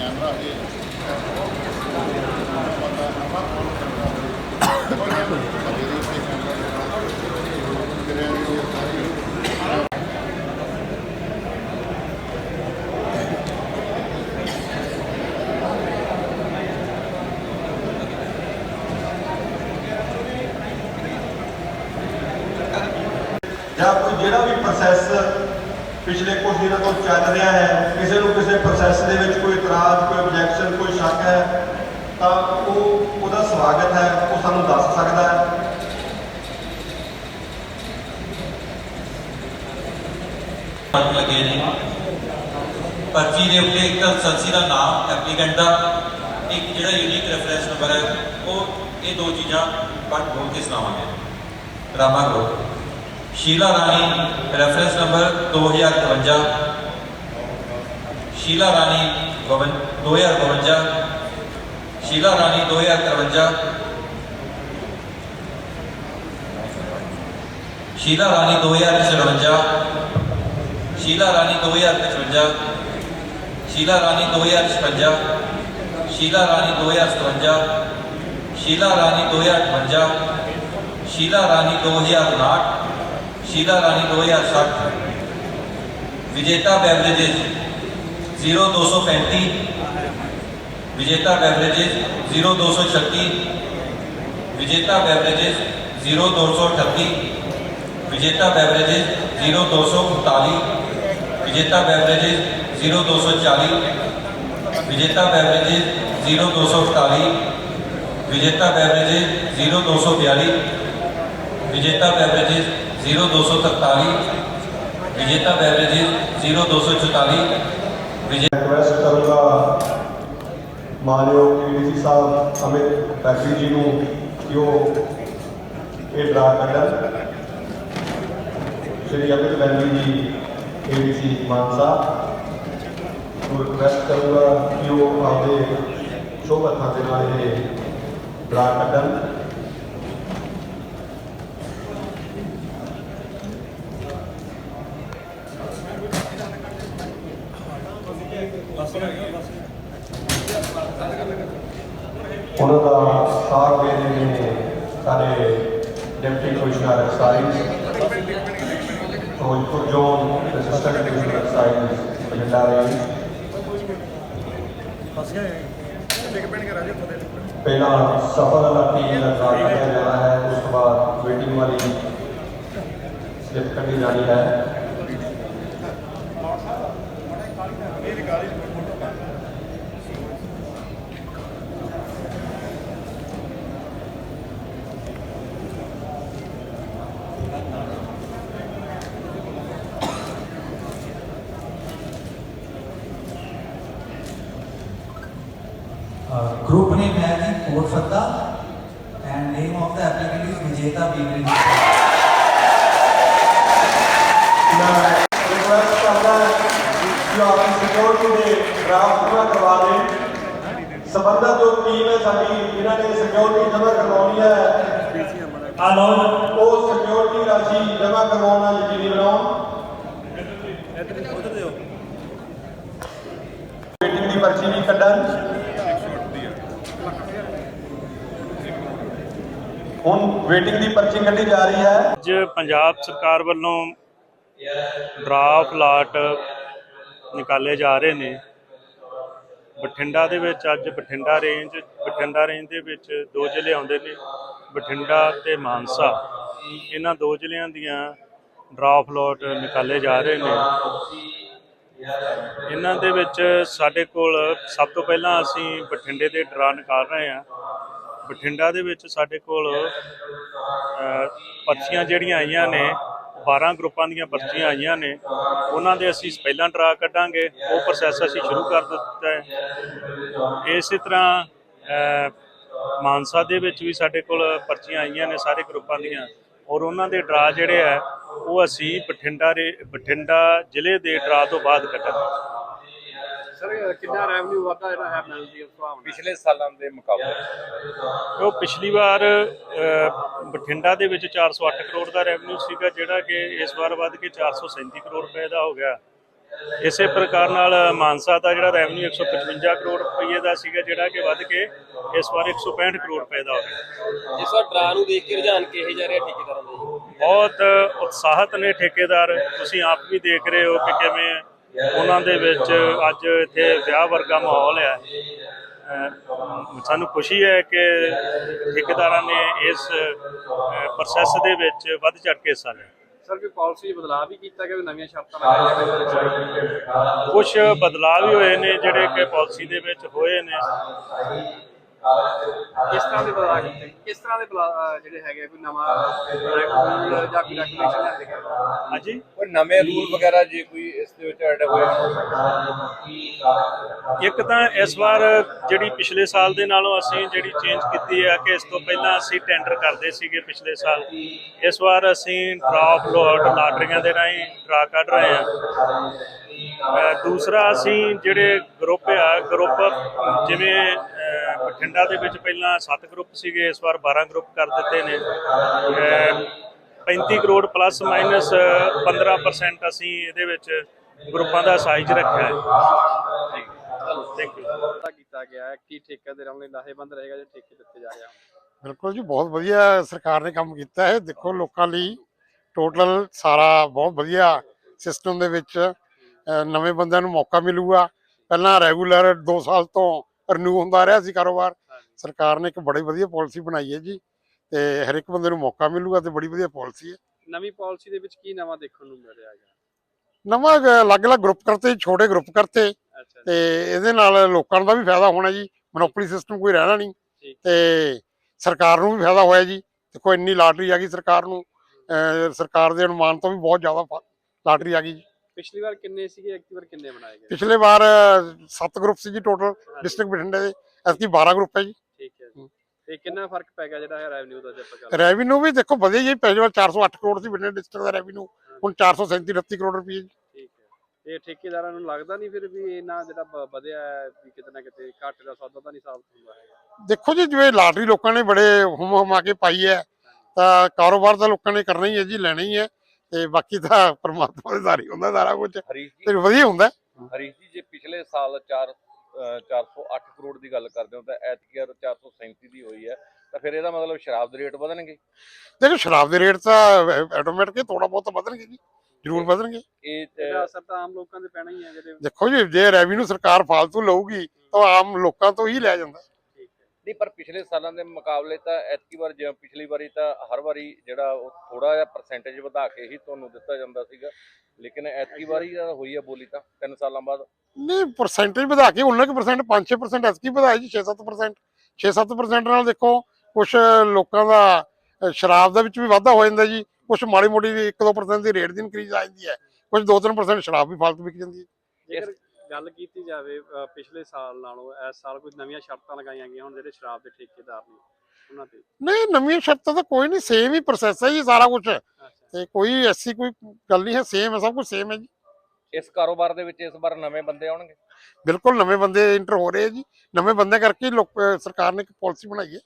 Camera ਹੈ ਜਾਂ ਕੋਈ ਜਿਹੜਾ ਵੀ ਪ੍ਰੋਸੈਸ ਪਿਛਲੇ ਕੁਝ ਦਿਨਾਂ ਤੋਂ ਚੱਲ ਰਿਹਾ ਹੈ, ਕਿਸੇ ਨੂੰ ਕਿਸੇ ਪ੍ਰੋਸੈਸ ਦੇ ਵਿੱਚ ਕੋਈ ਇਤਰਾਜ਼, ਕੋਈ ਆਬਜੈਕਸ਼ਨ ਕੋਈ ਸ਼ੱਕ ਹੈ, ਤਾਂ ਉਹ, ਉਹਦਾ ਸਵਾਗਤ ਹੈ, ਉਹ ਸਾਨੂੰ ਦੱਸ ਸਕਦਾ ਹੈ। ਪੱਤ ਲੱਗੇ ਨੇ ਪਰਚੀ ਦੇ ਉੱਤੇ ਇੱਕ ਤਾਂ ਦਾ ਨਾਮ, ਐਪਲੀਕੈਂਟ ਦਾ, ਇੱਕ ਜਿਹੜਾ ਯੂਨੀਕ ਰੈਫਰੈਂਸ ਨੰਬਰ ਹੈ, ਉਹ ਇਹ ਦੋ ਚੀਜ਼ਾਂ ਪੜ੍ਹ ਬੋਲ ਕੇ ਸੁਣਾਵਾਂਗੇ। ਰਾਮਾ ਕਰੋ Sheela Rani reference number 2052 Sheela Rani 2052 Sheela Rani 2053 Sheela Rani 2054 Sheela Rani 2055 Sheela Rani 2056 Sheela Rani 2057 Sheela Rani 2058 Sheela Rani 2059 Sheela Rani 2060 Vijeta beverages 0235 Vijeta beverages 0236 Vijeta beverages 0238 Vijeta beverages 0239 Vijeta beverages 0240 Vijeta beverages 0248 Vijeta beverages zero दो सौ बयालीस Vijeta beverages 0243 Vijeta beverages 0244 ਵਿਜੇ request ਕਰੂੰਗਾ ਮਾਨਯੋਗ DC ਸਾਹਿਬ ਅਮਿਤ ਬੈਕਰੀ ਜੀ ਨੂੰ ਕਿ ਉਹ ਇਹ ਡਰਾ ਕੱਢਣ। ਸ਼੍ਰੀ ਅਮਿਤ ਬੈਨਰੀ ਜੀ ਏਡੀਸੀ ਮਾਨਸਾ ਨੂੰ ਰਿਕਵੈਸਟ ਕਰੂੰਗਾ ਕਿ ਉਹ ਆਪਦੇ ਸ਼ੋਭ ਹੱਥਾਂ ਦੇ ਨਾਲ ਇਹ ਡਰਾ ਕੱਢਣ। ਉਹਨਾਂ ਦਾ ਸਾਥ ਦੇ ਰਹੇ ਨੇ ਸਾਡੇ deputy commissioner excise Ferozepur zone assistant commissioner excise Bathinda range ਪਹਿਲਾਂ ਸਫਲ ਟੀਮ ਦਾ ਡਰਾ ਕੱਢਿਆ ਜਾਣਾ ਹੈ ਉਸ ਤੋਂ ਬਾਅਦ ਵੇਟਿੰਗ ਵਾਲੀ ਸਲਿੱਪ ਕੱਢੀ ਜਾਣੀ ਹੈ uh, group name hai Fort Fatta and name of the applicant is Vijeta Bakery. The request you are secure to the draft पूरा करवा दें संबंधित जो टीम है साड़ी इन्होंने सिक्योरिटी जमा करवानी है आलो वो सिक्योरिटी राशि जमा करवाना यकीनी बनाओ मीटिंग की पर्ची भी कढ़न ਹੁਣ ਵੇਟਿੰਗ ਦੀ ਪਰਚੀ ਕੱਢੀ ਜਾ ਰਹੀ ਹੈ। ਅੱਜ ਪੰਜਾਬ ਸਰਕਾਰ ਵੱਲੋਂ ਡਰਾਫਟ ਲਾਟ ਨਿਕਾਲੇ ਜਾ ਰਹੇ ਨੇ। ਬਠਿੰਡਾ ਦੇ ਵਿੱਚ ਅੱਜ ਬਠਿੰਡਾ ਰੇਂਜ ਬਠਿੰਡਾ ਰੇਂਜ ਦੇ ਵਿੱਚ ਦੋ ਜ਼ਿਲ੍ਹੇ ਆਉਂਦੇ ਨੇ, ਬਠਿੰਡਾ ਤੇ ਮਾਨਸਾ। ਇਹਨਾਂ ਦੋ ਜ਼ਿਲ੍ਹਿਆਂ ਦੀਆਂ ਡਰਾਫਟ ਲਾਟ ਨਿਕਾਲੇ ਜਾ ਰਹੇ ਨੇ। ਇਹਨਾਂ ਦੇ ਵਿੱਚ ਸਾਡੇ ਕੋਲ ਸਭ ਤੋਂ ਪਹਿਲਾਂ ਅਸੀਂ ਬਠਿੰਡੇ ਦੇ ਡਰਾ ਨਿਕਾਲ ਰਹੇ ਹਾਂ। ਬਠਿੰਡਾ ਦੇ ਵਿੱਚ ਸਾਡੇ ਕੋਲ ਪਰਚੀਆਂ ਜਿਹੜੀਆਂ ਆਈਆਂ ਨੇ 12 ਗਰੁੱਪਾਂ ਦੀਆਂ ਪਰਚੀਆਂ ਆਈਆਂ ਨੇ, ਉਹਨਾਂ ਦੇ ਅਸੀਂ ਪਹਿਲਾਂ ਡਰਾ ਕੱਢਾਂਗੇ, ਉਹ ਪ੍ਰੋਸੈਸ ਅਸੀਂ ਸ਼ੁਰੂ ਕਰ ਦਿੱਤਾ ਹੈ। ਇਸੇ ਤਰ੍ਹਾਂ ਮਾਨਸਾ ਦੇ ਵਿੱਚ ਵੀ ਸਾਡੇ ਕੋਲ ਪਰਚੀਆਂ ਆਈਆਂ ਨੇ ਸਾਰੇ ਗਰੁੱਪਾਂ ਦੀਆਂ, ਔਰ ਉਹਨਾਂ ਦੇ ਡਰਾ ਜਿਹੜੇ ਆ ਉਹ ਅਸੀਂ ਬਠਿੰਡਾ ਦੇ, ਬਠਿੰਡਾ ਜ਼ਿਲ੍ਹੇ ਦੇ ਡਰਾ ਤੋਂ ਬਾਅਦ ਕੱਢਾਂਗੇ। ਸਰ ਕਿੰਨਾ ਰੈਵਨਿਊ ਵਾਧਾ ਜਿਹੜਾ ਹੈ ਮਿਲਦੀ ਉਸ ਹਿਸਾਬ ਨਾਲ? ਪਿਛਲੇ ਸਾਲਾਂ ਦੇ ਮੁਕਾਬਲੇ। ਉਹ ਪਿਛਲੀ ਵਾਰ ਬਠਿੰਡਾ ਦੇ ਵਿੱਚ 408 ਕਰੋੜ ਦਾ ਰੈਵਨਿਊ ਸੀਗਾ ਜਿਹੜਾ ਕਿ ਇਸ ਵਾਰ ਵੱਧ ਕੇ 437 ਕਰੋੜ ਰੁਪਏ ਦਾ ਹੋ ਗਿਆ। ਇਸੇ ਪ੍ਰਕਾਰ ਨਾਲ ਮਾਨਸਾ ਦਾ ਜਿਹੜਾ ਰੈਵਨਿਊ 155 ਕਰੋੜ ਰੁਪਏ ਦਾ ਸੀਗਾ ਜਿਹੜਾ ਕਿ ਵੱਧ ਕੇ ਇਸ ਵਾਰ 165 ਕਰੋੜ ਰੁਪਏ ਦਾ ਹੋ ਗਿਆ। ਇਸ ਵਾਰ ਡਰਾ ਨੂੰ ਦੇਖ ਕੇ ਰੁਝਾਨ ਕਿਹੇ ਜਾ ਰਿਹਾ ਠੇਕੇਦਾਰਾਂ ਦਾ? ਬਹੁਤ ਉਤਸ਼ਾਹਤ ਨੇ ਠੇਕੇਦਾਰ। ਤੁਸੀਂ ਆਪ ਵੀ ਦੇਖ ਰਹੇ ਹੋ ਕਿ ਕਿਵੇਂ ਉਹਨਾਂ ਦੇ ਵਿੱਚ ਅੱਜ ਇੱਥੇ ਵਿਆਹ ਵਰਗਾ ਮਾਹੌਲ ਹੈ ਸਾਨੂੰ ਖੁਸ਼ੀ ਹੈ ਕਿ ਠੇਕੇਦਾਰਾਂ ਨੇ ਇਸ ਪ੍ਰੋਸੈਸ ਦੇ ਵਿੱਚ ਵੱਧ ਚੜ੍ਹ ਕੇ ਹਿੱਸਾ ਲਿਆ। ਸਰ ਕੋਈ ਪਾਲਿਸੀ ਬਦਲਾਅ ਵੀ ਕੀਤਾ ਗਿਆ ਵੀ ਨਵੀਆਂ ਸ਼ਰਤਾਂ ਗਈਆਂ? ਕੁਝ ਬਦਲਾਅ ਵੀ ਹੋਏ ਨੇ ਜਿਹੜੇ ਕਿ ਪਾਲਿਸੀ ਦੇ ਵਿੱਚ ਹੋਏ ਨੇ। ਕਿਸ ਤਰ੍ਹਾਂ ਦੇ ਬਦਲਾਅ ਕੀਤੇ ਕਿਸ ਤਰ੍ਹਾਂ ਦੇ ਬਦਲਾਅ, ਜਿਹੜੇ ਹੈਗੇ ਕੋਈ ਨਵਾਂ ਰੂਲ ਜਾਂ ਕੋਈ ਰੈਗੂਲੇਸ਼ਨ ਲਿਆਂਦੇ ਗਏ ਹਾਂਜੀ। ਕੋਈ ਨਵੇਂ ਰੂਲ ਵਗੈਰਾ ਜੇ ਕੋਈ ਇਸ ਦੇ ਵਿੱਚ ਐਡ ਹੋਏ ਇੱਕ ਤਾਂ ਇਸ ਵਾਰ ਜਿਹੜੀ ਪਿਛਲੇ ਸਾਲ ਦੇ ਨਾਲੋਂ ਅਸੀਂ ਜਿਹੜੀ ਚੇਂਜ ਕੀਤੀ ਹੈ ਕਿ ਇਸ ਤੋਂ ਪਹਿਲਾਂ ਅਸੀਂ ਟੈਂਡਰ ਕਰਦੇ ਸੀਗੇ ਪਿਛਲੇ ਸਾਲ। ਇਸ ਵਾਰ ਅਸੀਂ ਡਰਾਪ ਲੋਟ ਲਾਟਰੀਆਂ ਦੇ ਰਾਹੀਂ ਡਰਾ ਕੱਢ ਰਹੇ ਹਾਂ। ਦੂਸਰਾ ਅਸੀਂ ਜਿਹੜੇ ਗਰੁੱਪ ਆ ਗਰੁੱਪ ਜਿਵੇਂ ਬਠਿੰਡਾ ਦੇ ਵਿੱਚ ਪਹਿਲਾਂ 7 ਗਰੁੱਪ ਸੀਗੇ ਇਸ ਵਾਰ 12 ਗਰੁੱਪ ਕਰ ਦਿੱਤੇ ਨੇ। ਅਹ 35 ਕਰੋੜ ਪਲੱਸ ਮਾਈਨਸ 15% ਅਸੀਂ ਇਹਦੇ ਵਿੱਚ ਗਰੁੱਪਾਂ ਦਾ ਸਾਈਜ਼ ਰੱਖਿਆ ਹੈ। ਥੈਂਕ ਯੂ ਪਤਾ ਕੀਤਾ ਗਿਆ ਹੈ ਕਿ ਠੇਕੇਦਾਰਾਂ ਲਈ ਲਾਹੇਬੰਦ ਰਹੇਗਾ ਜੇ ਠੇਕੇ ਦਿੱਤੇ ਜਾ ਰਹੇ ਹਨ। ਬਿਲਕੁਲ ਜੀ ਬਹੁਤ ਵਧੀਆ ਸਰਕਾਰ ਨੇ ਕੰਮ ਕੀਤਾ ਹੈ। ਦੇਖੋ ਲੋਕਾਂ ਲਈ ਟੋਟਲ ਸਾਰਾ ਬਹੁਤ ਵਧੀਆ ਸਿਸਟਮ ਦੇ ਵਿੱਚ ਨਵੇਂ ਬੰਦਿਆਂ ਨੂੰ ਮੌਕਾ ਮਿਲੂਗਾ। ਪਹਿਲਾਂ ਰੈਗੂਲਰ 2 ਸਾਲ ਤੋਂ ਰਿਨਿਊ ਹੁੰਦਾ ਰਿਹਾ ਸੀ ਕਾਰੋਬਾਰ। ਸਰਕਾਰ ਨੇ ਇੱਕ ਬੜੀ ਵਧੀਆ ਪਾਲਿਸੀ ਬਣਾਈ ਹੈ ਜੀ ਤੇ ਹਰ ਇੱਕ ਬੰਦੇ ਨੂੰ ਮੌਕਾ ਮਿਲੂਗਾ ਤੇ ਬੜੀ ਵਧੀਆ ਪਾਲਿਸੀ ਹੈ। ਨਵੀਂ ਪਾਲਿਸੀ ਦੇ ਵਿੱਚ ਕੀ ਨਵਾਂ ਦੇਖਣ ਨੂੰ ਮਿਲ ਰਿਹਾ ਹੈਗਾ ਨਵਾਂ ਅਲੱਗ-ਅਲੱਗ ਗਰੁੱਪ ਕਰਤੇ ਛੋਟੇ ਗਰੁੱਪ ਕਰਤੇ। ਤੇ ਇਹਦੇ ਨਾਲ ਲੋਕਾਂ ਦਾ ਵੀ ਫਾਇਦਾ ਹੋਣਾ ਜੀ ਮੋਨੋਪੋਲੀ ਸਿਸਟਮ ਕੋਈ ਰਹਿਣਾ ਨਹੀਂ। ਤੇ ਸਰਕਾਰ ਨੂੰ ਵੀ ਫਾਇਦਾ ਹੋਇਆ ਜੀ। ਦੇਖੋ ਇੰਨੀ ਲਾਟਰੀ ਆ ਗਈ ਸਰਕਾਰ ਨੂੰ। ਸਰਕਾਰ ਦੇ ਅਨੁਮਾਨ ਤੋਂ ਵੀ ਬਹੁਤ ਜ਼ਿਆਦਾ ਲਾਟਰੀ ਆ ਗਈ ਜੀ। ਪਿਛਲੀ ਵਾਰ ਕਿੰਨੇ ਸੀਗੇ ਐਕਟੀ ਵਾਰ ਕਿੰਨੇ ਬਣਾਏ ਗਏ? ਪਿਛਲੇ ਵਾਰ 7 ਗਰੁੱਪ ਸੀ ਜੀ ਟੋਟਲ ਡਿਸਟ੍ਰਿਕਟ ਬਠਿੰਡੇ ਦੇ। ਐਤਕੀ 12 ਗਰੁੱਪ ਹੈ ਜੀ। ਠੀਕ ਹੈ ਜੀ। ਤੇ ਕਿੰਨਾ ਫ਼ਰਕ ਪੈ ਗਿਆ ਜਿਹੜਾ ਹੈ ਰੈਵਨਿਊ ਦਾ ਜੇ ਆਪਾਂ ਗੱਲ ਰੈਵਨਿਊ ਵੀ ਦੇਖੋ ਵਧਿਆ ਜੀ ਪਹਿਲੇ ਵਾਰ 408 ਕਰੋੜ ਸੀ ਬਠਿੰਡੇ ਡਿਸਟ੍ਰਿਕਟ ਦਾ ਰੈਵਨਿਊ ਹੁਣ 437 38 ਕਰੋੜ ਰੁਪਏ ਜੀ। ਠੀਕ ਹੈ। ਇਹ ਠੇਕੇਦਾਰਾਂ ਨੂੰ ਲੱਗਦਾ ਨਹੀਂ ਫਿਰ ਵੀ ਇਹਨਾਂ ਜਿਹੜਾ ਵਧਿਆ ਵੀ ਕਿਤੇ ਨਾ ਕਿਤੇ ਘਾਟੇ ਦਾ ਸੌਦਾ ਤਾਂ ਨਹੀਂ ਸਾਬਤ ਹੁੰਦਾ ਹੈਗਾ? ਦੇਖੋ ਜੀ ਜਿਵੇਂ ਲਾਟਰੀ ਲੋਕਾਂ ਨੇ ਬੜੇ ਹੁਮ ਹੁਮਾ ਕੇ ਪਾਈ ਹੈ ਤਾਂ ਕਾਰੋਬਾਰ ਤਾਂ ਲੋਕਾਂ ਨੇ ਕਰਨਾ ਹੀ ਹੈ ਜੀ ਲੈਣਾ ਹੀ ਹੈ। ਤੇ ਬਾਕੀ ਤਾਂ ਪਰਮਾਤਮਾ ਦੇ ਦਾਰੀ ਹੁੰਦਾ ਸਾਰਾ ਕੁਝ ਹਰੀਸ਼ ਤੇ ਵਧੀਆ ਹੁੰਦਾ। ਹਰੀਸ਼ ਜੀ ਜੇ ਪਿਛਲੇ ਸਾਲ 4 408 ਕਰੋੜ ਦੀ ਗੱਲ ਕਰਦੇ ਹੋ ਤਾਂ ਐਤਕੀ ਵਾਰ 437 ਦੀ ਹੋਈ ਹੈ। ਤਾਂ ਫਿਰ ਇਹਦਾ ਮਤਲਬ ਸ਼ਰਾਬ ਦੇ ਰੇਟ ਵਧਣਗੇ? ਦੇਖੋ ਸ਼ਰਾਬ ਦੇ ਰੇਟ ਤਾਂ ਆਟੋਮੈਟਿਕ ਥੋੜਾ ਬਹੁਤ ਵਧਣਗੇ ਜੀ ਜ਼ਰੂਰ ਵਧਣਗੇ। ਇਹ ਅਸਰ ਤਾਂ ਆਮ ਲੋਕਾਂ ਦੇ ਪੈਣਾ ਹੀ ਹੈ ਜਿਹੜੇ ਦੇਖੋ ਜੀ ਜੇ ਰੈਵਨਿਊ ਸਰਕਾਰ ਫਾਲਤੂ ਲਊਗੀ ਤਾਂ ਆਮ ਲੋਕਾਂ ਤੋਂ ਹੀ ਲਿਆ ਜਾਂਦਾ। ਨਹੀਂ ਪਰ ਪਿਛਲੇ ਸਾਲਾਂ ਦੇ ਮੁਕਾਬਲੇ ਤਾਂ ਐਤਕੀ ਵਾਰ ਜਿਵੇਂ ਪਿਛਲੀ ਵਾਰੀ ਤਾਂ ਹਰ ਵਾਰੀ ਜਿਹੜਾ ਉਹ ਥੋੜਾ ਜਿਹਾ ਪਰਸੈਂਟੇਜ ਵਧਾ ਕੇ ਹੀ ਤੁਹਾਨੂੰ ਦਿੱਤਾ ਜਾਂਦਾ ਸੀਗਾ। ਲੇਕਿਨ ਐਤਕੀ ਵਾਰੀ ਤਾਂ ਹੋਈ ਹੈ ਬੋਲੀ ਤਾਂ 3 ਸਾਲਾਂ ਬਾਅਦ। ਨਹੀਂ ਪਰਸੈਂਟੇਜ ਵਧਾ ਕੇ ਉਹਨਾਂ ਕਿ ਪਰਸੈਂਟ 5-6% ਐਸਕੀ ਵਧਾਇਆ ਜੀ 6-7% 6-7% ਨਾਲ ਦੇਖੋ ਕੁਝ ਲੋਕਾਂ ਦਾ ਸ਼ਰਾਬ ਦੇ ਵਿੱਚ ਵੀ ਵਾਧਾ ਹੋ ਜਾਂਦਾ ਜੀ। ਕੁਝ ਮਾੜੀ ਮੋਟੀ 1-2% ਦੀ ਰੇਟ ਦੀ ਇਨਕਰੀਜ਼ ਆ ਜਾਂਦੀ ਹੈ। ਕੁਝ 2-3% ਸ਼ਰਾਬ ਵੀ ਫਾਲਤੂ ਵਿਕ ਜਾਂਦੀ ਹੈ। ਗੱਲ ਕੀਤੀ ਜਾਵੇ ਅ, ਪਿਛਲੇ ਸਾਲ ਨਾਲੋਂ ਇਸ ਸਾਲ ਕੁਝ ਨਵੀਆਂ ਸ਼ਰਤਾਂ ਲਗਾਈਆਂ ਗਈਆਂ ਹੁਣ ਜਿਹੜੇ ਸ਼ਰਾਬ ਦੇ ਠੇਕੇਦਾਰ ਨੇ ਉਹਨਾਂ ਤੇ। ਨਹੀਂ ਨਵੀਆਂ ਸ਼ਰਤਾਂ ਤਾਂ ਕੋਈ ਨਹੀਂ ਸੇਮ ਹੀ ਪ੍ਰੋਸੈਸ ਹੈ ਜੀ ਸਾਰਾ ਕੁਝ ਅੱਛਾ। ਤੇ ਕੋਈ ਐਸੀ ਕੋਈ ਗੱਲ ਨਹੀਂ ਹੈ ਸੇਮ ਹੈ ਸਭ ਕੁਝ ਸੇਮ ਹੈ ਜੀ। ਇਸ ਕਾਰੋਬਾਰ ਦੇ ਵਿੱਚ ਇਸ ਵਾਰ ਨਵੇਂ ਬੰਦੇ ਆਉਣਗੇ? ਬਿਲਕੁਲ ਨਵੇਂ ਬੰਦੇ ਇੰਟਰ ਹੋ ਰਹੇ ਹੈ ਜੀ। ਨਵੇਂ ਬੰਦੇ ਕਰਕੇ ਹੀ ਲੋਕ ਅ, ਸਰਕਾਰ ਨੇ ਇੱਕ ਪਾਲਿਸੀ ਬਣਾਈ ਹੈ।